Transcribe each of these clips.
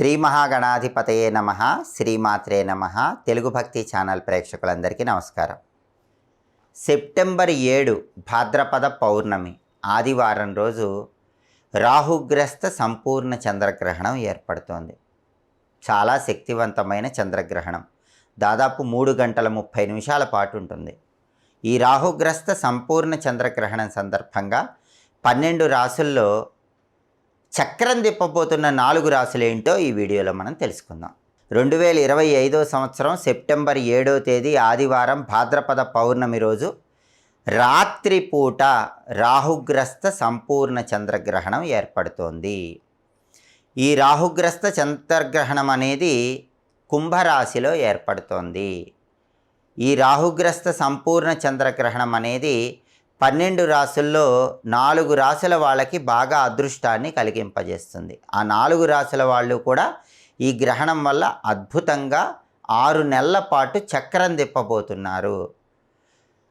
శ్రీ మహాగణాధిపతయే నమ శ్రీమాత్రే నమ. తెలుగు భక్తి ఛానల్ ప్రేక్షకులందరికీ నమస్కారం. సెప్టెంబర్ ఏడు భాద్రపద పౌర్ణమి ఆదివారం రోజు రాహుగ్రస్త సంపూర్ణ చంద్రగ్రహణం ఏర్పడుతోంది. చాలా శక్తివంతమైన చంద్రగ్రహణం. దాదాపు మూడు గంటల ముప్పై నిమిషాల పాటు ఉంటుంది. ఈ రాహుగ్రస్త సంపూర్ణ చంద్రగ్రహణం సందర్భంగా పన్నెండు రాసుల్లో చక్రం తిప్పబోతున్న నాలుగు రాశులు ఏంటో ఈ వీడియోలో మనం తెలుసుకుందాం. రెండు వేల ఇరవై ఐదో సంవత్సరం సెప్టెంబర్ ఏడో తేదీ ఆదివారం భాద్రపద పౌర్ణమి రోజు రాత్రిపూట రాహుగ్రస్త సంపూర్ణ చంద్రగ్రహణం ఏర్పడుతోంది. ఈ రాహుగ్రస్త చంద్రగ్రహణం అనేది కుంభరాశిలో ఏర్పడుతోంది. ఈ రాహుగ్రస్త సంపూర్ణ చంద్రగ్రహణం అనేది పన్నెండు రాసుల్లో నాలుగు రాసుల వాళ్ళకి బాగా అదృష్టాన్ని కలిగింపజేస్తుంది. ఆ నాలుగు రాసుల వాళ్ళు కూడా ఈ గ్రహణం వల్ల అద్భుతంగా ఆరు నెలల పాటు చక్రం తిప్పబోతున్నారు.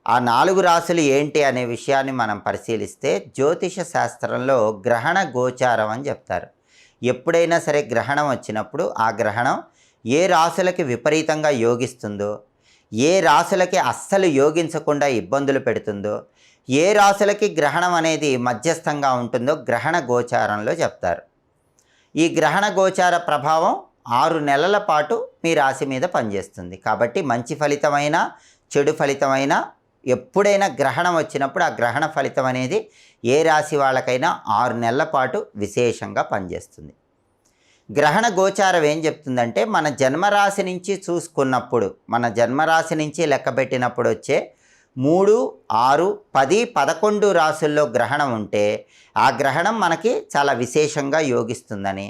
ఆ నాలుగు రాసులు ఏంటి అనే విషయాన్ని మనం పరిశీలిస్తే జ్యోతిష శాస్త్రంలో గ్రహణ గోచారం అని చెప్తారు. ఎప్పుడైనా సరే గ్రహణం వచ్చినప్పుడు ఆ గ్రహణం ఏ రాసులకి విపరీతంగా యోగిస్తుందో ఏ రాసులకి అస్సలు యోగించకుండా ఇబ్బందులు పెడుతుందో ఏ రాశులకి గ్రహణం అనేది మధ్యస్థంగా ఉంటుందో గ్రహణ గోచారంలో చెప్తారు. ఈ గ్రహణ గోచార ప్రభావం ఆరు నెలల పాటు మీ రాశి మీద పనిచేస్తుంది. కాబట్టి మంచి ఫలితమైన చెడు ఫలితమైన ఎప్పుడైనా గ్రహణం వచ్చినప్పుడు ఆ గ్రహణ ఫలితం అనేది ఏ రాశి వాళ్ళకైనా ఆరు నెలల పాటు విశేషంగా పనిచేస్తుంది. గ్రహణ గోచారం ఏం చెప్తుందంటే మన జన్మరాశి నుంచి చూసుకున్నప్పుడు మన జన్మరాశి నుంచి లెక్కబెట్టినప్పుడు వచ్చే మూడు ఆరు పది పదకొండు రాసుల్లో గ్రహణం ఉంటే ఆ గ్రహణం మనకి చాలా విశేషంగా యోగిస్తుందని.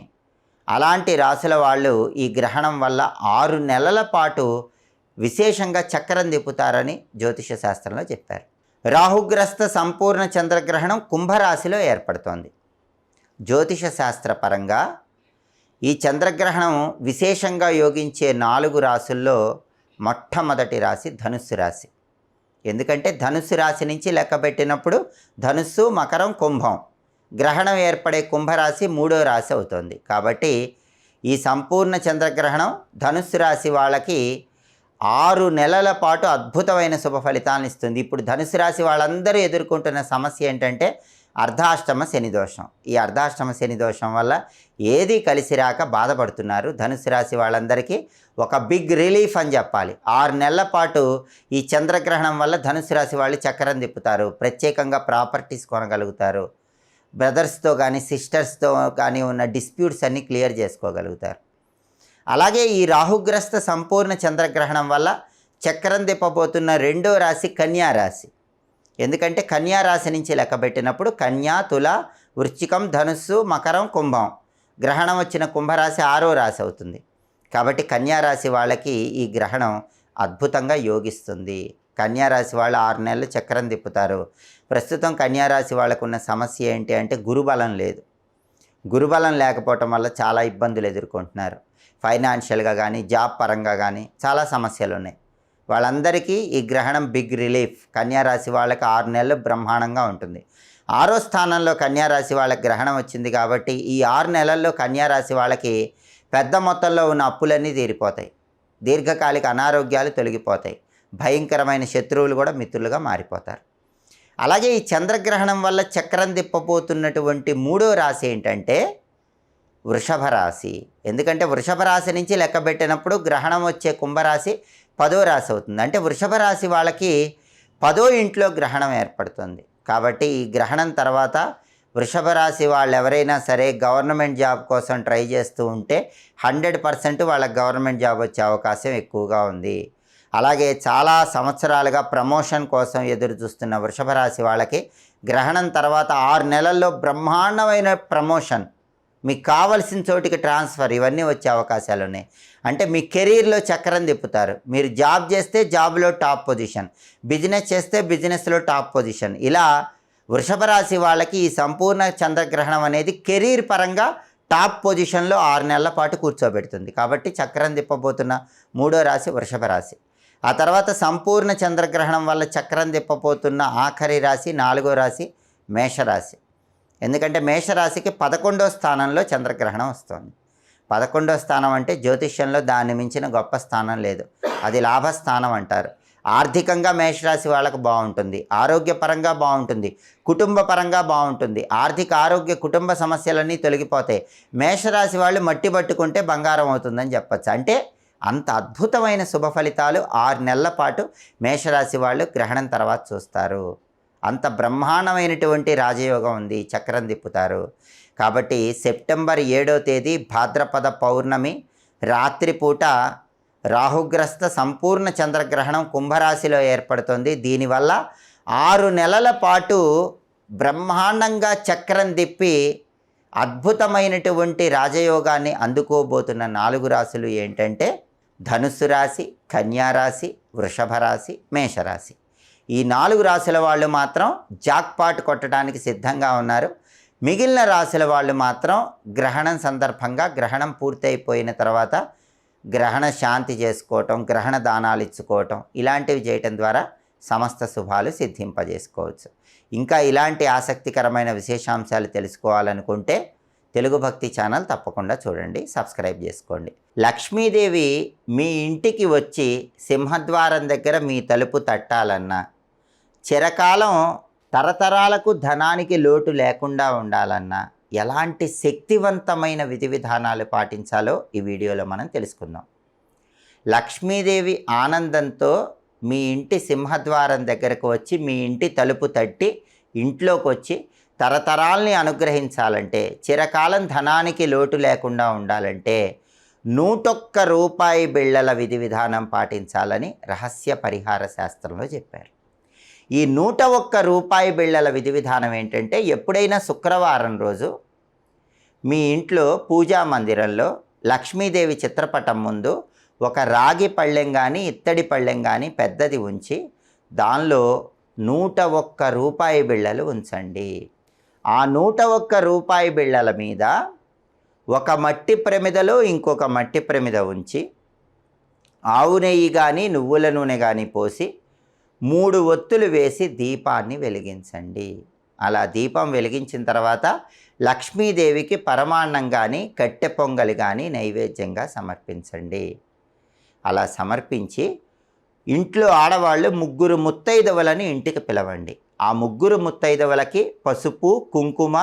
అలాంటి రాసుల వాళ్ళు ఈ గ్రహణం వల్ల ఆరు నెలల పాటు విశేషంగా చక్రం తిప్పుతారని జ్యోతిష శాస్త్రంలో చెప్పారు. రాహుగ్రస్త సంపూర్ణ చంద్రగ్రహణం కుంభరాశిలో ఏర్పడుతోంది. జ్యోతిష శాస్త్రపరంగా ఈ చంద్రగ్రహణం విశేషంగా యోగించే నాలుగు రాసుల్లో మొట్టమొదటి రాశి ధనుస్సు రాశి. ఎందుకంటే ధనుస్సు రాశి నుంచి లెక్క పెట్టినప్పుడు ధనుస్సు మకరం కుంభం. గ్రహణం ఏర్పడే కుంభరాశి మూడో రాశి అవుతుంది. కాబట్టి ఈ సంపూర్ణ చంద్రగ్రహణం ధనుస్సు రాశి వాళ్ళకి ఆరు నెలల పాటు అద్భుతమైన శుభ ఫలితాలను ఇస్తుంది. ఇప్పుడు ధనుసు రాశి వాళ్ళందరూ ఎదుర్కొంటున్న సమస్య ఏంటంటే అర్ధాష్టమ శని దోషం. ఈ అర్ధాష్టమ శని దోషం వల్ల ఏది కలిసి రాక బాధపడుతున్నారు? ధనుసు రాశి వాళ్ళందరికీ ఒక బిగ్ రిలీఫ్ అని చెప్పాలి. ఆరు నెలల పాటు ఈ చంద్రగ్రహణం వల్ల ధనుసు రాశి వాళ్ళు చక్రం తిప్పుతారు. ప్రత్యేకంగా ప్రాపర్టీస్ కొనగలుగుతారు. బ్రదర్స్తో కానీ సిస్టర్స్తో కానీ ఉన్న డిస్ప్యూట్స్ అన్నీ క్లియర్ చేసుకోగలుగుతారు. అలాగే ఈ రాహుగ్రస్త సంపూర్ణ చంద్రగ్రహణం వల్ల చక్రం తిప్పబోతున్న రెండో రాశి కన్యా రాశి. ఎందుకంటే కన్యా రాశి నుంచి లెక్కబెట్టినప్పుడు కన్యా తుల వృశ్చికం ధనుస్సు మకరం కుంభం. గ్రహణం వచ్చిన కుంభరాశి ఆరో రాశి అవుతుంది. కాబట్టి కన్యా రాశి వాళ్ళకి ఈ గ్రహణం అద్భుతంగా యోగిస్తుంది. కన్యా రాశి వాళ్ళు ఆరు నెలలు చక్రం తిప్పుతారు. ప్రస్తుతం కన్యా రాశి వాళ్ళకు ఉన్న సమస్య ఏంటి అంటే గురుబలం లేదు. గురుబలం లేకపోవటం వల్ల చాలా ఇబ్బందులు ఎదుర్కొంటున్నారు. ఫైనాన్షియల్గా కానీ జాబ్ పరంగా కానీ చాలా సమస్యలు ఉన్నాయి. వాళ్ళందరికీ ఈ గ్రహణం బిగ్ రిలీఫ్. కన్యారాశి వాళ్ళకి ఆరు నెలలు బ్రహ్మాండంగా ఉంటుంది. ఆరో స్థానంలో కన్యారాశి వాళ్ళకి గ్రహణం వచ్చింది కాబట్టి ఈ ఆరు నెలల్లో కన్యారాశి వాళ్ళకి పెద్ద మొత్తంలో ఉన్న అప్పులన్నీ తీరిపోతాయి. దీర్ఘకాలిక అనారోగ్యాలు తొలగిపోతాయి. భయంకరమైన శత్రువులు కూడా మిత్రులుగా మారిపోతారు. అలాగే ఈ చంద్రగ్రహణం వల్ల చక్రం తిప్పబోతున్నటువంటి మూడో రాశి ఏంటంటే వృషభ రాశి ఎందుకంటే వృషభ రాశి నుంచి లెక్కబెట్టినప్పుడు గ్రహణం వచ్చే కుంభరాశి పదో రాశి అవుతుంది. అంటే వృషభ రాశి వాళ్ళకి పదో ఇంట్లో గ్రహణం ఏర్పడుతుంది. కాబట్టి ఈ గ్రహణం తర్వాత వృషభ రాశి వాళ్ళు ఎవరైనా సరే గవర్నమెంట్ జాబ్ కోసం ట్రై చేస్తూ ఉంటే హండ్రెడ్ పర్సెంట్ వాళ్ళకి గవర్నమెంట్ జాబ్ వచ్చే అవకాశం ఎక్కువగా ఉంది. అలాగే చాలా సంవత్సరాలుగా ప్రమోషన్ కోసం ఎదురు చూస్తున్న వృషభ రాశి వాళ్ళకి గ్రహణం తర్వాత ఆరు నెలల్లో బ్రహ్మాండమైన ప్రమోషన్ మీకు కావలసిన చోటికి ట్రాన్స్ఫర్ ఇవన్నీ వచ్చే అవకాశాలు ఉన్నాయి. అంటే మీ కెరీర్లో చక్రం తిప్పుతారు. మీరు జాబ్ చేస్తే జాబ్లో టాప్ పొజిషన్ బిజినెస్ చేస్తే బిజినెస్లో టాప్ పొజిషన్. ఇలా వృషభ రాశి వాళ్ళకి ఈ సంపూర్ణ చంద్రగ్రహణం అనేది కెరీర్ పరంగా టాప్ పొజిషన్లో ఆరు నెలల పాటు కూర్చోబెడుతుంది. కాబట్టి చక్రం తిప్పబోతున్న మూడో రాశి వృషభ రాశి. ఆ తర్వాత సంపూర్ణ చంద్రగ్రహణం వల్ల చక్రం తిప్పబోతున్న ఆఖరి రాశి నాలుగో రాశి మేషరాశి. ఎందుకంటే మేషరాశికి పదకొండో స్థానంలో చంద్రగ్రహణం వస్తుంది. పదకొండో స్థానం అంటే జ్యోతిష్యంలో దాన్ని మించిన గొప్ప స్థానం లేదు. అది లాభస్థానం అంటారు. ఆర్థికంగా మేషరాశి వాళ్ళకు బాగుంటుంది. ఆరోగ్యపరంగా బాగుంటుంది. కుటుంబ పరంగా బాగుంటుంది. ఆర్థిక ఆరోగ్య కుటుంబ సమస్యలన్నీ తొలగిపోతాయి మేషరాశి వాళ్ళు మట్టి పట్టుకుంటే బంగారం అవుతుందని చెప్పచ్చు. అంటే అంత అద్భుతమైన శుభ ఫలితాలు ఆరు నెలల పాటు మేషరాశి వాళ్ళు గ్రహణం తర్వాత చూస్తారు. అంత బ్రహ్మాండమైనటువంటి రాజయోగం ఉంది చక్రం తిప్పుతారు. కాబట్టి సెప్టెంబర్ ఏడో తేదీ భాద్రపద పౌర్ణమి రాత్రిపూట రాహుగ్రస్త సంపూర్ణ చంద్రగ్రహణం కుంభరాశిలో ఏర్పడుతుంది. దీనివల్ల ఆరు నెలల పాటు బ్రహ్మాండంగా చక్రం తిప్పి అద్భుతమైనటువంటి రాజయోగాన్ని అందుకోబోతున్న నాలుగు రాశులు ఏంటంటే ధనుస్సు రాశి కన్యారాశి వృషభ రాశి మేషరాశి. ఈ నాలుగు రాశుల వాళ్ళు మాత్రం జాక్పాట్ కొట్టడానికి సిద్ధంగా ఉన్నారు. మిగిలిన రాశుల వాళ్ళు మాత్రం గ్రహణం సందర్భంగా గ్రహణం పూర్తయిపోయిన తర్వాత గ్రహణ శాంతి చేసుకోవటం గ్రహణ దానాలు ఇచ్చుకోవటం ఇలాంటివి చేయటం ద్వారా సమస్త శుభాలు సిద్ధింపజేసుకోవచ్చు. ఇంకా ఇలాంటి ఆసక్తికరమైన విశేషాంశాలు తెలుసుకోవాలనుకుంటే తెలుగు భక్తి ఛానల్ తప్పకుండా చూడండి సబ్స్క్రైబ్ చేసుకోండి. లక్ష్మీదేవి మీ ఇంటికి వచ్చి సింహద్వారం దగ్గర మీ తలుపు తట్టాలన్నా చిరకాలం తరతరాలకు ధనానికి లోటు లేకుండా ఉండాలన్నా ఎలాంటి శక్తివంతమైన విధి విధానాలు పాటించాలో ఈ వీడియోలో మనం తెలుసుకుందాం. లక్ష్మీదేవి ఆనందంతో మీ ఇంటి సింహద్వారం దగ్గరకు వచ్చి మీ ఇంటి తలుపు తట్టి ఇంట్లోకి వచ్చి తరతరాల్ని అనుగ్రహించాలంటే చిరకాలం ధనానికి లోటు లేకుండా ఉండాలంటే నూటొక్క రూపాయి బిళ్ళల విధి విధానం పాటించాలని రహస్య పరిహార శాస్త్రంలో చెప్పారు. ఈ నూట ఒక్క రూపాయి బిళ్ళల విధి విధానం ఏంటంటే ఎప్పుడైనా శుక్రవారం రోజు మీ ఇంట్లో పూజా మందిరంలో లక్ష్మీదేవి చిత్రపటం ముందు ఒక రాగి పళ్ళెం కానీ ఇత్తడి పళ్ళెం కానీ పెద్దది ఉంచి దానిలో నూట ఒక్క రూపాయి బిళ్ళలు ఉంచండి. ఆ నూట ఒక్క రూపాయి బిళ్ళల మీద ఒక మట్టి ప్రమిదలో ఇంకొక మట్టి ప్రమిద ఉంచి ఆవు నెయ్యి కానీ నువ్వుల నూనె కానీ పోసి మూడు ఒత్తులు వేసి దీపాన్ని వెలిగించండి. అలా దీపం వెలిగించిన తర్వాత లక్ష్మీదేవికి పరమాన్నం కానీ కట్టె పొంగలి కానీ నైవేద్యంగా సమర్పించండి. అలా సమర్పించి ఇంట్లో ఆడవాళ్ళు ముగ్గురు ముత్తైదవులని ఇంటికి పిలవండి. ఆ ముగ్గురు ముత్తైదవులకి పసుపు కుంకుమ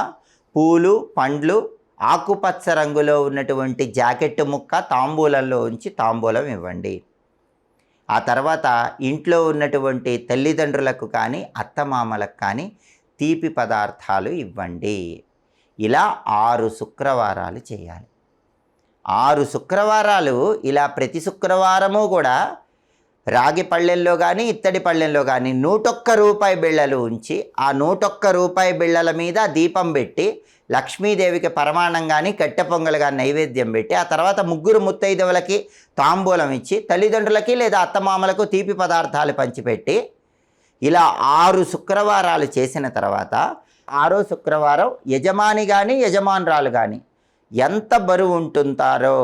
పూలు పండ్లు ఆకుపచ్చ రంగులో ఉన్నటువంటి జాకెట్ ముక్క తాంబూలంలో ఉంచి తాంబూలం ఇవ్వండి. ఆ తర్వాత ఇంట్లో ఉన్నటువంటి తల్లిదండ్రులకు కానీ అత్తమామలకు కానీ తీపి పదార్థాలు ఇవ్వండి. ఇలా ఆరు శుక్రవారాలు చేయాలి. ఆరు శుక్రవారాలు ఇలా ప్రతి శుక్రవారము కూడా రాగి పళ్ళెల్లో కానీ ఇత్తడి పళ్ళెల్లో కానీ నూటొక్క రూపాయి బిళ్ళలు ఉంచి ఆ నూటొక్క రూపాయి బిళ్ళల మీద దీపం పెట్టి లక్ష్మీదేవికి పరమాణం కానీ కట్టె పొంగలు కానీ నైవేద్యం పెట్టి ఆ తర్వాత ముగ్గురు ముత్తైదవులకి తాంబూలం ఇచ్చి తల్లిదండ్రులకి లేదా అత్తమామలకు తీపి పదార్థాలు పంచిపెట్టి ఇలా ఆరు శుక్రవారాలు చేసిన తర్వాత ఆరో శుక్రవారం యజమాని కానీ యజమానురాలు కానీ ఎంత బరువు ఉంటుంటారో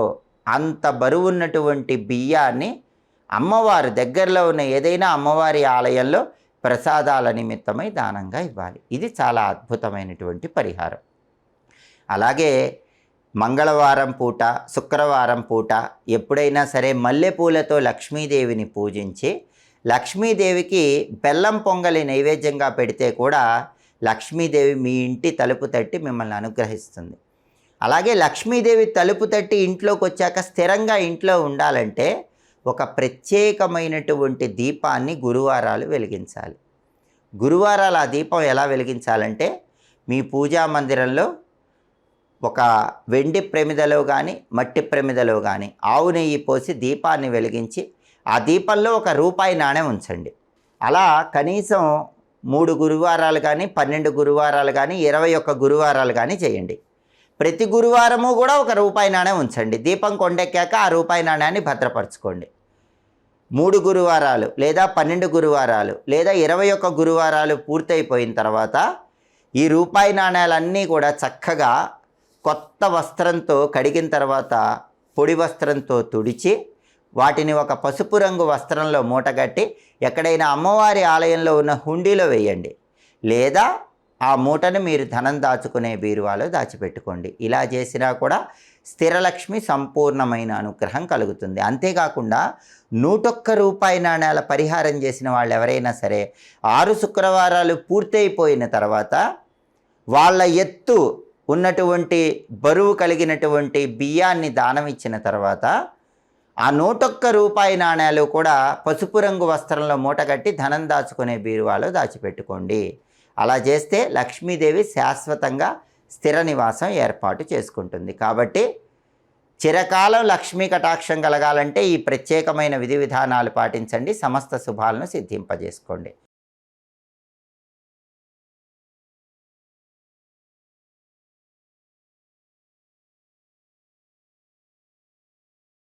అంత బరువు ఉన్నటువంటి బియ్యాన్ని అమ్మవారు దగ్గరలో ఉన్న ఏదైనా అమ్మవారి ఆలయంలో ప్రసాదాల నిమిత్తమై దానంగా ఇవ్వాలి. ఇది చాలా అద్భుతమైనటువంటి పరిహారం. అలాగే మంగళవారం పూట శుక్రవారం పూట ఎప్పుడైనా సరే మల్లెపూలతో లక్ష్మీదేవిని పూజించి లక్ష్మీదేవికి బెల్లం పొంగలి నైవేద్యంగా పెడితే కూడా లక్ష్మీదేవి మీ ఇంటి తలుపు తట్టి మిమ్మల్ని అనుగ్రహిస్తుంది. అలాగే లక్ష్మీదేవి తలుపు తట్టి ఇంట్లోకి వచ్చాక స్థిరంగా ఇంట్లో ఉండాలంటే ఒక ప్రత్యేకమైనటువంటి దీపాన్ని గురువారాలు వెలిగించాలి. గురువారాలు ఆ దీపం ఎలా వెలిగించాలంటే మీ పూజా మందిరంలో ఒక వెండి ప్రమిదలో కానీ మట్టి ప్రమిదలో కానీ ఆవు నెయ్యి పోసి దీపాన్ని వెలిగించి ఆ దీపంలో ఒక రూపాయి నాణ్యం ఉంచండి. అలా కనీసం మూడు గురువారాలు కానీ పన్నెండు గురువారాలు కానీ ఇరవై ఒక్క గురువారాలు కానీ చేయండి. ప్రతి గురువారము కూడా ఒక రూపాయి నాణ్యం ఉంచండి. దీపం కొండెక్కాక ఆ రూపాయి నాణ్యాన్ని భద్రపరచుకోండి. మూడు గురువారాలు లేదా పన్నెండు గురువారాలు లేదా ఇరవై ఒక్క గురువారాలు పూర్తయిపోయిన తర్వాత ఈ రూపాయి నాణ్యాలన్నీ కూడా చక్కగా కొత్త వస్త్రంతో కడిగిన తర్వాత పొడి వస్త్రంతో తుడిచి వాటిని ఒక పసుపు రంగు వస్త్రంలో మూటగట్టి ఎక్కడైనా అమ్మవారి ఆలయంలో ఉన్న హుండీలో వేయండి. లేదా ఆ మూటను మీరు ధనం దాచుకునే బీరువాలో దాచిపెట్టుకోండి. ఇలా చేసినా కూడా స్థిరలక్ష్మి సంపూర్ణమైన అనుగ్రహం కలుగుతుంది. అంతేకాకుండా నూటొక్క రూపాయి నాణ్యాల పరిహారం చేసిన వాళ్ళు ఎవరైనా సరే ఆరు శుక్రవారాలు పూర్తయిపోయిన తర్వాత వాళ్ళ ఎత్తు ఉన్నటువంటి బరువు కలిగినటువంటి బియ్యాన్ని దానం ఇచ్చిన తర్వాత ఆ నూటొక్క రూపాయి నాణ్యాలు కూడా పసుపు రంగు వస్త్రంలో మూటగట్టి ధనం దాచుకునే బీరువాలో దాచిపెట్టుకోండి. అలా చేస్తే లక్ష్మీదేవి శాశ్వతంగా స్థిర నివాసం ఏర్పాటు చేసుకుంటుంది. కాబట్టి చిరకాలం లక్ష్మీ కటాక్షం కలగాలంటే ఈ ప్రత్యేకమైన విధి విధానాలు పాటించండి. సమస్త శుభాలను సిద్ధింపజేసుకోండి.